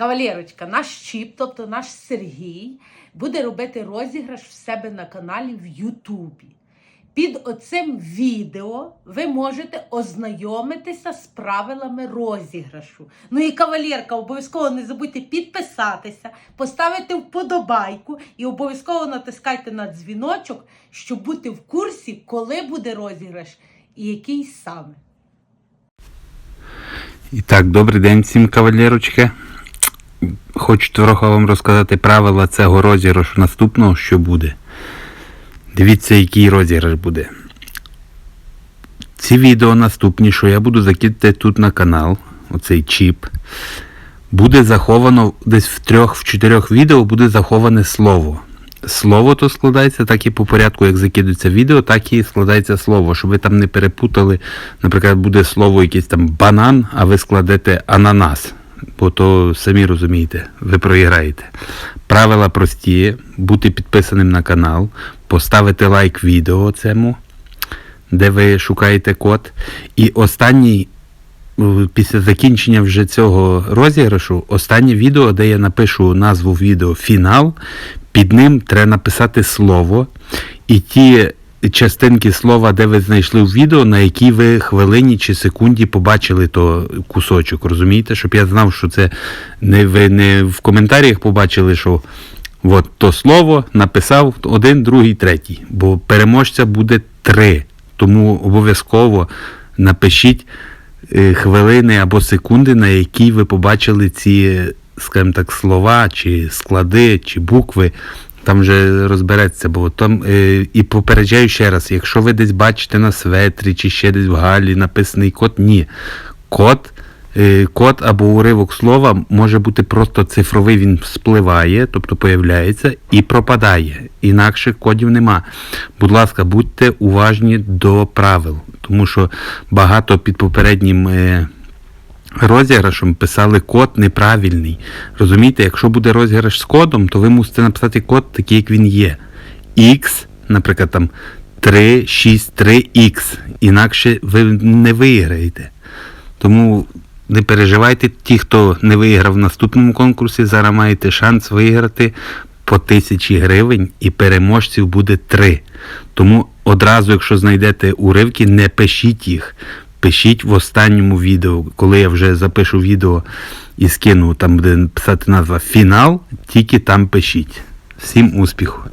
Кавалерочка, наш чіп, тобто наш Сергій, буде робити розіграш в себе на каналі в Ютубі. Під оцим відео ви можете ознайомитися з правилами розіграшу. Ну і кавалерка, обов'язково не забудьте підписатися, поставити вподобайку і обов'язково натискайте на дзвіночок, щоб бути в курсі, коли буде розіграш і який саме. І так, добрий день всім кавалерочки. Хочу трохи вам розказати правила цього розіграшу наступного, що буде. Дивіться, який розіграш буде. Ці відео наступні, що я буду закидати тут на канал, оцей чіп, буде заховано десь в трьох, в чотирьох відео буде заховане слово. Слово то складається так і по порядку, як закидується відео, так і складається слово, щоб ви там не перепутали. Наприклад, буде слово якесь там банан, а ви складете ананас. Бо то самі розумієте, ви проіграєте. Правила прості: бути підписаним на канал, поставити лайк відео цьому, де ви шукаєте код. І останній е, після закінчення вже цього розіграшу, останнє відео, де я напишу назву відео фінал, під ним треба написати слово. І ті частинки слова, де ви знайшли в відео, на якій ви хвилині чи секунді побачили то кусочок. Розумієте? Щоб я знав, що це не ви не в коментарях побачили, що от то слово написав один, другий, третій. Бо переможця буде три. Тому обов'язково напишіть е, хвилини або секунди, на які ви побачили ці, скажімо так, слова, чи склади, чи букви. Там вже розбереться, бо там е, і попереджаю ще раз, якщо ви десь бачите на светрі чи ще десь в галі написаний код, ні. Код, е, код або уривок слова може бути просто цифровий, він спливає, тобто появляється і пропадає. Інакших кодів нема. Будь ласка, будьте уважні до правил, тому що багато під попереднім. Е, розіграшем писали код неправильний. Розумієте, якщо буде розіграш з кодом, то ви мусите написати код такий, як він є. X, наприклад, там 363X. Інакше ви не виграєте. Тому не переживайте, ті, хто не виграв в наступному конкурсі, зараз маєте шанс виграти по тисячі гривень і переможців буде три. Тому одразу, якщо знайдете уривки, не пишіть їх. Пишіть в останньому відео, коли я вже запишу відео і скину, там буде писати назва фінал, тільки там пишіть. Всім успіху!